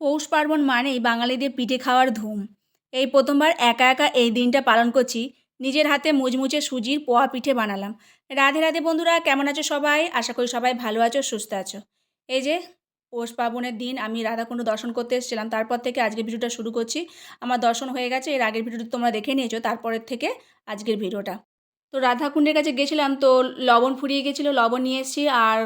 পৌষ পার্বণ মানেই বাঙালিদের পিঠে খাওয়ার ধুম। এই প্রথমবার একা একা এই দিনটা পালন করছি। নিজের হাতে মুচমুচে সুজির পোয়া পিঠে বানালাম। রাধে রাধে বন্ধুরা, কেমন আছো সবাই? আশা করি সবাই ভালো আছো, সুস্থ আছো। এই যে, পৌষ পার্বণের দিন, আমি রাধাকুণ্ড দর্শন করতে এসেছিলাম। তারপর থেকে আজকের ভিডিওটা শুরু করছি। আমার দর্শন হয়ে গেছে, এর আগের ভিডিওটা তোমরা দেখে নিয়েছো। তারপরের থেকে আজকের ভিডিওটা। তো রাধাকুণ্ডের কাছে গেছিলাম, তো লবণ ফুরিয়ে গেছিল, লবণ নিয়ে এসেছি আর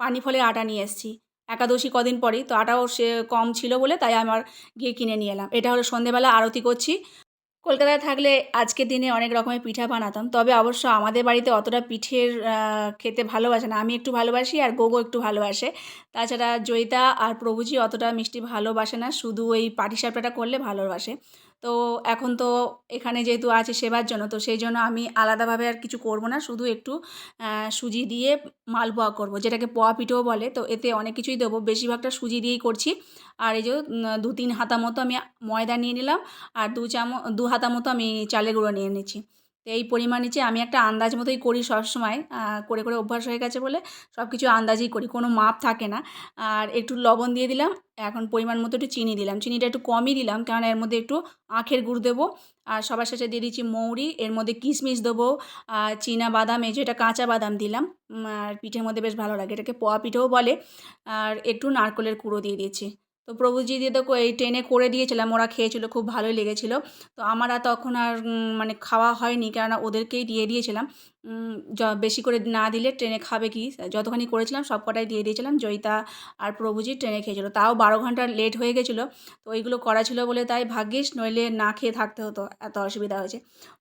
পানি ফলের আটা নিয়ে এসেছি। একাদশী কদিন পরেই, তো আটাও সে কম ছিল বলে তাই আমার গিয়ে কিনে নিয়ে এলাম। এটা হলো সন্ধেবেলা আরতি করছি। কলকাতায় থাকলে আজকের দিনে অনেক রকমের পিঠা বানাতাম, তবে অবশ্য আমাদের বাড়িতে অতটা পিঠের খেতে ভালোবাসে না। আমি একটু ভালোবাসি আর গোগো একটু ভালোবাসে। তাছাড়া জয়িতা আর প্রভুজি অতটা মিষ্টি ভালোবাসে না, শুধু ওই পাটিসাপটাটা করলে ভালোবাসে। তো এখন তো এখানে যেহেতু আছে সেবার জন্য, তো সেই জন্য আমি আলাদাভাবে আর কিছু করব না। শুধু একটু সুজি দিয়ে মালপোয়া করব, যেটাকে পোয়া পিঠেও বলে। তো এতে অনেক কিছুই দেবো। বেশিরভাগটা সুজি দিয়েই করছি। আর এই যে দু তিন হাতা মতো আমি ময়দা নিয়ে নিলাম। আর দু চামচ, দু হাতা মতো আমি চালের গুঁড়ো নিয়ে নিচ্ছি। তো এই পরিমাণ নিচে আমি একটা আন্দাজ মতোই করি সবসময় করে করে অভ্যাস হয়ে গেছে বলে সব কিছু আন্দাজেই করি, কোনো মাপ থাকে না। আর একটু লবণ দিয়ে দিলাম, এখন পরিমাণ মতো একটু চিনি দিলাম। চিনিটা একটু কমই দিলাম, কারণ এর মধ্যে একটু আখের গুড় দেবো। আর সবার শেষে দিয়ে দিচ্ছি মৌরি, এর মধ্যে কিশমিশ দেবো, আর চীনা বাদাম, এই যে এটা কাঁচা বাদাম দিলাম আর পিঠের মধ্যে বেশ ভালো লাগে। এটাকে পোয়া পিঠেও বলে, আর একটু নারকলের কুড়ো দিয়ে দিয়েছি। তো প্রভুজি দিয়ে তো এই ট্রেনে করে দিয়েছিলাম, ওরা খেয়েছিল, খুব ভালোই লেগেছিল। তো আমার তখন আর মানে খাওয়া হয়নি, কেননা ওদেরকেই দিয়ে দিয়েছিলাম। বেশি করে না দিলে ট্রেনে খাবে কি? যতখানি করেছিলাম, সব কটাই দিয়ে দিয়েছিলাম। জয়িতা আর প্রভুজি ট্রেনে খেয়েছিল। তাও বারো ঘণ্টা লেট হয়ে গেছিল, তো ওইগুলো করা ছিল বলে তাই ভাগ্যিস, নইলে না খেয়ে থাকতে হতো, এত অসুবিধা হয়েছে।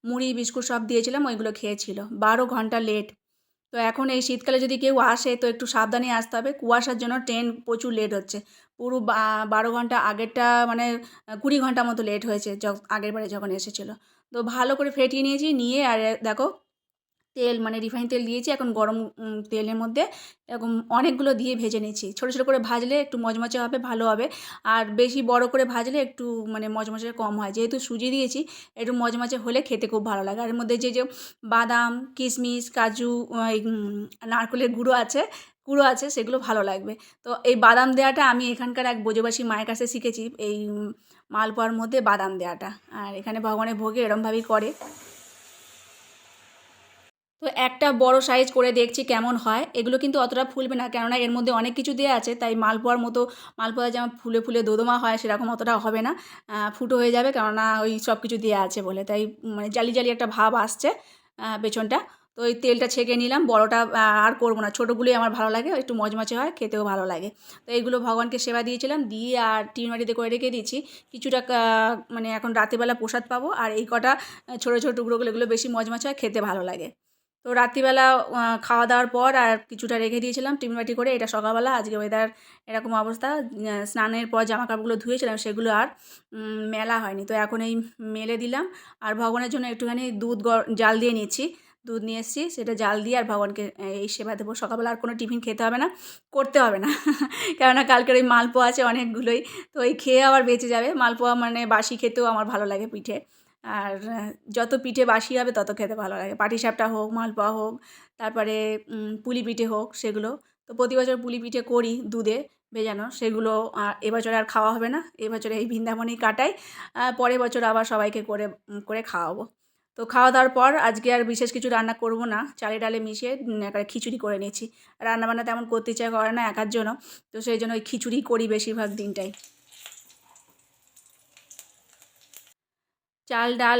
মুড়ি, বিস্কুট সব দিয়েছিলাম, ওইগুলো খেয়েছিল। বারো ঘণ্টা লেট। তো এখন এই শীতকালে যদি কেউ আসে, তো একটু সাবধানে আসতে হবে। কুয়াশার জন্য ট্রেন প্রচুর লেট হচ্ছে। পুরো বারো ঘণ্টা আগেরটা মানে কুড়ি ঘণ্টা মতো লেট হয়েছে আগের বারে যখন এসেছিল। তো ভালো করে ফেটিয়ে নিয়েছি, নিয়ে আর দেখো তেল মানে রিফাইন তেল দিয়েছি, এখন গরম তেলের মধ্যে এরকম অনেকগুলো দিয়ে ভেজে নিয়েছি ছোটো ছোটো করে ভাজলে একটু মচমচে হবে, ভালো হবে। আর বেশি বড় করে ভাজলে একটু মানে মচমচে কম হয়। যেহেতু সুজি দিয়েছি, একটু মচমচে হলে খেতে খুব ভালো লাগে। আর এর মধ্যে যে যে বাদাম কিশমিশ কাজু নারকেলের গুঁড়ো আছে গুঁড়ো আছে, সেগুলো ভালো লাগবে। তো এই বাদাম দেওয়াটা আমি এখানকার এক বোঝবাসী মায়ের কাছে শিখেছি, এই মালপোয়ার মধ্যে বাদাম দেওয়াটা আর এখানে ভগবানের ভোগে এরমভাবেই করে। তো একটা বড় সাইজ করে দেখছি কেমন হয়। এগুলো কিন্তু অতটা ফুলবে না, কেননা এর মধ্যে অনেক কিছু দেওয়া আছে, তাই মালপোয়ার মতো মালপোয়া যেমন ফুলে ফুলে দোদমা হয়, সেরকম অতটা হবে না। ফুটো হয়ে যাবে, কেননা ওই সব কিছু দেওয়া আছে বলে। তাই মানে জালি জালি একটা ভাব আসছে পেছনটা। তো ওই তেলটা ছেঁকে নিলাম, বড়টা আর করব না। ছোটোগুলোই আমার ভালো লাগে, একটু মচমচে হয়, খেতেও ভালো লাগে। তো এইগুলো ভগবানকে সেবা দিয়েছিলাম, দিয়ে আর টিন বাটিতে করে রেখে দিয়েছি। কিছুটা মানে এখন রাতেরবেলা প্রসাদ পাবো, আর এই কটা ছোটো ছোটো টুকরোগুলো, এগুলো বেশি মচমচে হয়, খেতে ভালো লাগে। তো রাত্রিবেলা খাওয়া দাওয়ার পর আর কিছুটা রেখে দিয়েছিলাম, টিফিন বাটি করে, এটা সকালবেলা, আজকে ওয়েদার এরকম অবস্থা স্নানের পর জামা কাপড়গুলো ধুয়েছিলাম, সেগুলো আর মেলা হয়নি, তো এখন এই মেলে দিলাম, আর ভগবানের জন্য একটুখানি দুধ জাল দিয়ে নিচ্ছি, দুধ নিয়ে এসেছি, সেটা জাল দিয়ে আর ভগবানকে এই সেবা দেবো, সকালবেলা আর কোনো টিফিন খেতে হবে না, করতে হবে না, কেননা কালকের ওই মালপোয়া আছে অনেকগুলোই, তো ওই খেয়ে আবার বেঁচে যাবে, মালপোয়া মানে বাসি খেতেও আমার ভালো লাগে পিঠে আর যত পিঠে বাসি হবে তত খেতে ভালো লাগে। পাটিসাপটা হোক, মালপোয়া হোক, তারপরে পুলি পিঠে হোক সেগুলো। তো প্রতি বছর পুলি পিঠে করি দুধে ভেজানো। সেগুলো এবছর আর খাওয়া হবে না। এবছরে এই বৃন্দাবনেই কাটাই। পরের বছর আবার সবাইকে করে করে খাওয়াবো। তো খাওয়া দাওয়ার পর আজকে আর বিশেষ কিছু রান্না করব না। চালে ডালে মিশিয়ে একেবারে খিচুড়ি করে নিয়েছি। রান্নাবান্না তেমন করতে ইচ্ছা করে না, একার জন্য। তো সেই জন্য ওই খিচুড়ি করি বেশিরভাগ দিনটাই। চাল, ডাল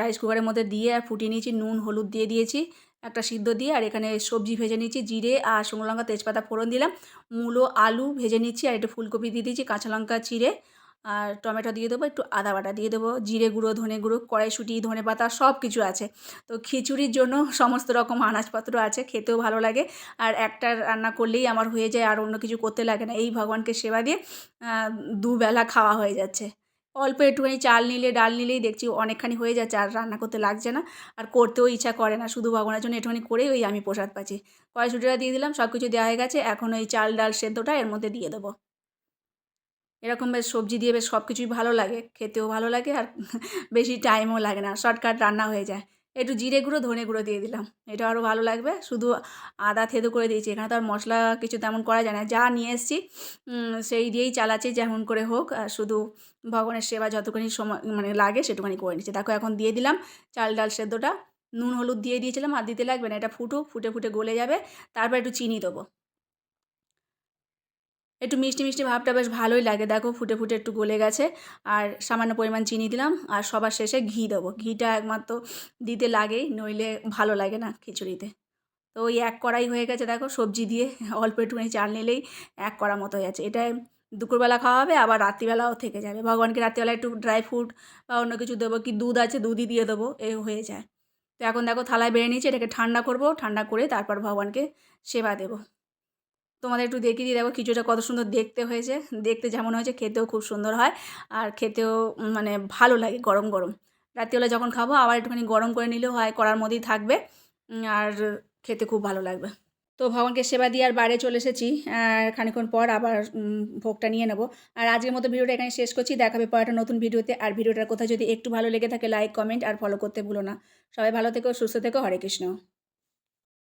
রাইস কুকারের মধ্যে দিয়ে আর ফুটিয়ে নিয়েছি, নুন, হলুদ দিয়ে দিয়েছি, একটা সিদ্ধ দিয়ে আর এখানে সবজি ভেজে নিয়েছি, জিরে আর শুকনো লঙ্কা, তেজপাতা ফোড়ন দিলাম, মূলো, আলু ভেজে নিচ্ছি আর একটু ফুলকপি দিয়ে দিয়েছি, কাঁচা লঙ্কা, চিড়ে আর টমেটো দিয়ে দেবো, একটু আদা বাটা দিয়ে দেবো, জিরে গুঁড়ো, ধনে গুঁড়ো, কড়াইশুঁটি, ধনে পাতা সব কিছু আছে। তো খিচুড়ির জন্য সমস্ত রকম আনাজপত্র আছে, খেতেও ভালো লাগে আর একটা রান্না করলেই আমার হয়ে যায় আর অন্য কিছু করতে লাগে না। এই ভগবানকে সেবা দিয়ে দুবেলা খাওয়া হয়ে যাচ্ছে। অল্প একটুখানি চাল নিলে, ডাল নিলেই দেখছি অনেকখানি হয়ে যাচ্ছে, আর রান্না করতে লাগছে না। আর করতেও ইচ্ছা করে না, শুধু ভগবানের জন্য একটুখানি করেই ওই আমি প্রসাদ পাচ্ছি। কড়াইশুটিটা দিয়ে দিলাম সব কিছু দেওয়া হয়ে গেছে। এখন ওই চাল, ডাল সেদ্ধটা এর মধ্যে দিয়ে দেবো। এরকম বেশ সবজি দিয়ে বেশ সব কিছুই ভালো লাগে, খেতেও ভালো লাগে আর বেশি টাইমও লাগে না, শর্টকাট রান্না হয়ে যায়। একটু জিরে গুঁড়ো, ধনে গুঁড়ো দিয়ে দিলাম। এটা আরও ভালো লাগবে। শুধু আদা থেদো করে দিয়েছি। এখানে তো আর মশলা কিছু তেমন করা যায় না। যা নিয়ে এসেছি সেই দিয়েই চালাচ্ছি, যেমন করে হোক। আর শুধু ভগবানের সেবা যতখানি সময় মানে লাগে সেটুখানি করে নিচ্ছি। দেখো, এখন দিয়ে দিলাম চাল ডাল সেদ্ধটা। নুন, হলুদ দিয়ে দিয়েছিলাম। আর দিতে লাগবে না। এটা ফুটো ফুটে ফুটে গলে যাবে। তারপর একটু চিনি দেবো। একটু মিষ্টি মিষ্টি ভাবটা বেশ ভালোই লাগে। দেখো ফুটে ফুটে একটু গলে গেছে। আর সামান্য পরিমাণ চিনি দিলাম। আর সবার শেষে ঘি দেবো। ঘিটা একমাত্র দিতে লাগেই, নইলে ভালো লাগে না খিচুড়িতে। তো ওই এক কড়াই হয়ে গেছে দেখো সবজি দিয়ে। অল্প একটুখানি চাল নিলেই এক কড়া মতো হয়ে যাচ্ছে এটা দুপুরবেলা খাওয়া হবে, আবার রাত্রিবেলাও থেকে যাবে। ভগবানকে রাত্রিবেলা একটু ড্রাই ফ্রুট বা অন্য কিছু দেবো কি দুধ আছে দুধই দিয়ে দেবো, এ হয়ে যায়। তো এখন দেখো থালায় বেড়ে নিয়েছি, এটাকে ঠান্ডা করব। ঠান্ডা করে তারপর ভগবানকে সেবা দেবো। তোমাদের একটু দেখিয়ে দিয়ে দেখো খিচুড়িটা কত সুন্দর দেখতে হয়েছে। দেখতে যেমন হয়েছে, খেতেও খুব সুন্দর হয় আর খেতেও মানে ভালো লাগে গরম গরম। রাত্রিবেলা যখন খাব আবার একটুখানি গরম করে নিলেও হয় কড়ার মধ্যেই থাকবে আর খেতে খুব ভালো লাগবে। তো ভগবানকে সেবা দিয়ে আর বাইরে চলে এসেছি খানিক্ষণ পর আবার ভোগটা নিয়ে নেব। আর আজকের মতো ভিডিওটা এখানে শেষ করছি, দেখাবে পর একটা নতুন ভিডিওতে। আর ভিডিওটার কোথাও যদি একটু ভালো লেগে থাকে লাইক কমেন্ট আর ফলো করতে ভুলো না। সবাই ভালো থেকো, সুস্থ থেকো, হরে কৃষ্ণ।